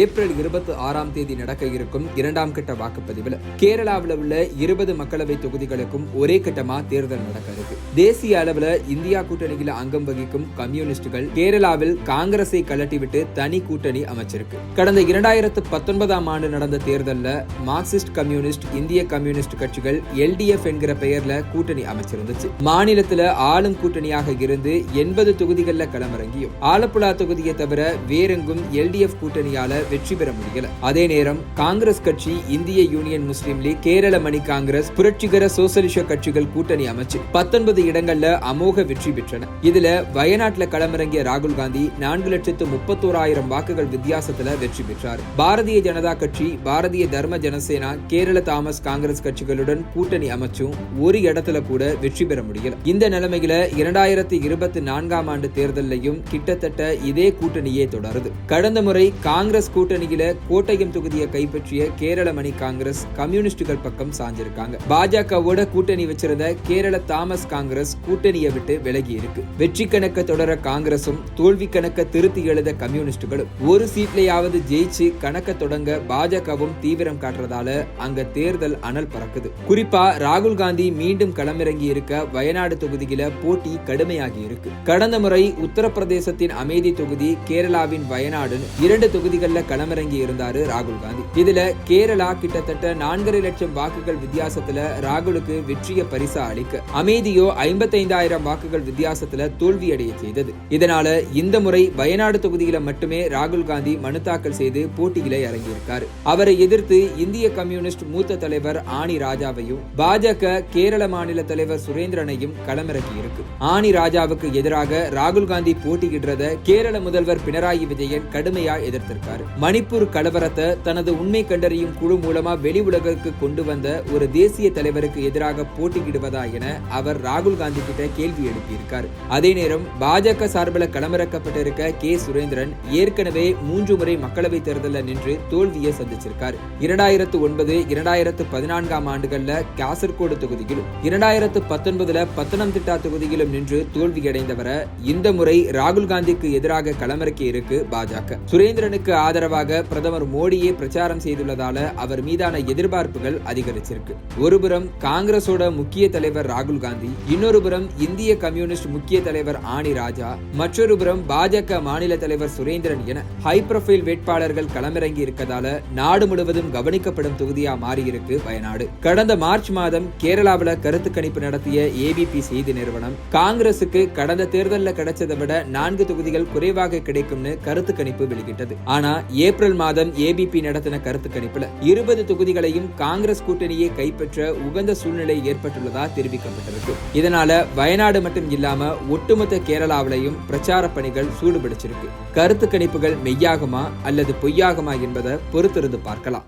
April இருபத்தி ஆறாம் தேதி நடக்க இருக்கும் இரண்டாம் கட்ட வாக்குப்பதிவில் கேரளாவில் உள்ள இருபது மக்களவை தொகுதிகளுக்கும் ஒரே கட்டமா தேர்தல் நடக்க இருக்கு தேசிய அளவில் இந்தியா கூட்டணியில் அங்கம் வகிக்கும் கம்யூனிஸ்டுகள் கேரளாவில் காங்கிரஸை கலட்டிவிட்டு தனி கூட்டணி அமைச்சிருக்கு. கடந்த இரண்டாயிரத்து பத்தொன்பதாம் ஆண்டு நடந்த தேர்தலில் மார்க்சிஸ்ட் கம்யூனிஸ்ட் இந்திய கம்யூனிஸ்ட் கட்சிகள் எல்டிஎஃப் என்கிற பெயர்ல கூட்டணி அமைச்சிருந்துச்சு. மாநிலத்தில் ஆளும் கூட்டணியாக இருந்து எண்பது தொகுதிகளில் களமிறங்கியும். ஆலப்புழா தொகுதியை தவிர வேறெங்கும் எல்டிஎஃப் கூட்டணியால வெற்றி பெற முடியல. அதே நேரம் காங்கிரஸ் கட்சி இந்திய யூனியன் முஸ்லீம் லீக் கேரள மணி காங்கிரஸ் புரட்சிகர சோசலிச கட்சிகள் கூட்டணி அமைச்சு பத்தொன்பது இடங்கள்ல அமோக வெற்றி பெற்றன. இதுல வயநாட்டுல களமிறங்கிய ராகுல் காந்தி நான்கு லட்சத்து முப்பத்தோராயிரம் வாக்குகள் வித்தியாசத்துல வெற்றி பெற்றார். பாரதிய ஜனதா கட்சி பாரதிய தர்ம ஜனசேனா கேரள தாமஸ் காங்கிரஸ் கட்சிகளுடன் கூட்டணி அமைச்சும் ஒரு இடத்துல கூட வெற்றி பெற முடியல. இந்த நிலைமையில இரண்டாயிரத்தி இருபத்தி நான்காம் ஆண்டு தேர்தலையும் கிட்டத்தட்ட இதே கூட்டணியே தொடருது. கடந்த முறை காங்கிரஸ் கூட்டணியில கோட்டயம் தொகுதியை கைப்பற்றிய கேரள மணி காங்கிரஸ் கம்யூனிஸ்டுகள் பக்கம் சாஞ்சிருக்காங்க. பாஜகவோட கூட்டணி வச்சிருந்த கேரள தாமஸ் காங்கிரஸ் கூட்டணியை விட்டு விலகி இருக்கு. வெற்றி கணக்க தொடர காங்கிரசும் தோல்வி கணக்க திருத்தி எழுத கம்யூனிஸ்டுகளும் ஒரு சீட்லயாவது ஜெயிச்சு கணக்க தொடங்க பாஜகவும் தீவிரம் காட்டுறதால அங்க தேர்தல் அனல் பறக்குது. குறிப்பா ராகுல் காந்தி மீண்டும் களமிறங்கி இருக்க வயநாடு தொகுதியில போட்டி கடுமையாகி இருக்கு. கடந்த முறை உத்தரப்பிரதேசத்தின் அமேதி தொகுதி கேரளாவின் வயநாடு இரண்டு தொகுதிகள் தொகுதிகளில் களமிறங்கி இருந்தாரு ராகுல் காந்தி. இதுல கேரளா கிட்டத்தட்ட நான்கரை லட்சம் வாக்குகள் வித்தியாசத்துல ராகுலுக்கு வெற்றிய பரிசா அளிக்க அமைதியோ ஐம்பத்தைந்தாயிரம் வாக்குகள் வித்தியாசத்துல தோல்வியடைய செய்தது. இதனால இந்த முறை வயநாடு தொகுதியில மட்டுமே ராகுல் காந்தி மனு தாக்கல் செய்து போட்டியில இறங்கியிருக்காரு. அவரை எதிர்த்து இந்திய கம்யூனிஸ்ட் மூத்த தலைவர் ஆணி ராஜாவையும் பாஜக கேரள மாநில தலைவர் சுரேந்திரனையும் களமிறக்கி இருக்கு ஆணி ராஜாவுக்கு எதிராக ராகுல் காந்தி போட்டியிடுறத கேரள முதல்வர் பினராயி விஜயன் கடுமையா எதிர்த்திருக்காரு. மணிப்பூர் கலவரத்தை தனது உண்மை கண்டறியும் குழு மூலமா வெளி உலகிற்கு கொண்டு வந்த ஒரு தேசிய தலைவருக்கு எதிராக போட்டியிடுவதா என அவர் ராகுல் காந்தி கிட்ட கேள்வி எழுப்பியிருக்கார். அதே நேரம் பாஜக சார்பில் களமிறக்கப்பட்டிருக்க கே. சுரேந்திரன் ஏற்கனவே மூன்று முறை மக்களவை தேர்தலில் நின்று தோல்வியை சந்திச்சிருக்கார். இரண்டாயிரத்து ஒன்பது இரண்டாயிரத்து பதினான்காம் ஆண்டுகள்ல காசர்கோடு தொகுதியிலும் இரண்டாயிரத்து பத்தொன்பதுல பத்தனம்திட்டா தொகுதியிலும் நின்று தோல்வியடைந்தவரை இந்த முறை ராகுல் காந்திக்கு எதிராக களமிறக்கி இருக்கு பாஜக. சுரேந்திரனுக்கு ஆதரவாக பிரதமர் மோடியே பிரச்சாரம் செய்துள்ளதால அவர் மீதான எதிர்பார்ப்புகள் அதிகரிச்சிருக்கு. ஒருபுறம் காங்கிரசோட முக்கிய தலைவர் ராகுல் காந்தி இன்னொரு புறம் இந்திய கம்யூனிஸ்ட் முக்கிய தலைவர் ஆணி ராஜா மற்றொரு புறம் பாஜக மாநில தலைவர் சுரேந்திரன் என ஹை ப்ரொஃபைல் வேட்பாளர்கள் களமிறங்கி இருக்கதால நாடு முழுவதும் கவனிக்கப்படும் தொகுதியா மாறியிருக்கு வயநாடு. கடந்த மார்ச் மாதம் கேரளாவில் கருத்து கணிப்பு நடத்திய ஏபிபி செய்தி நிறுவனம் காங்கிரசுக்கு கடந்த தேர்தலில் கிடைச்சதை விட நான்கு தொகுதிகள் குறைவாக கிடைக்கும்னு கருத்து கணிப்பு வெளியிட்டது. ஆனா ஏப்ரல் மாதம் ஏபிபி நடத்தின கருத்து கணிப்புல இருபது தொகுதிகளையும் காங்கிரஸ் கூட்டணியை கைப்பற்ற உகந்த சூழ்நிலை ஏற்பட்டுள்ளதா தெரிவிக்கப்பட்டிருக்கு. இதனால வயநாடு மட்டும் இல்லாம ஒட்டுமொத்த கேரளாவிலையும் பிரச்சார பணிகள் சூடுபிடிச்சிருக்கு. கருத்து கணிப்புகள் மெய்யாகுமா அல்லது பொய்யாகுமா என்பதை பொறுத்திருந்து பார்க்கலாம்.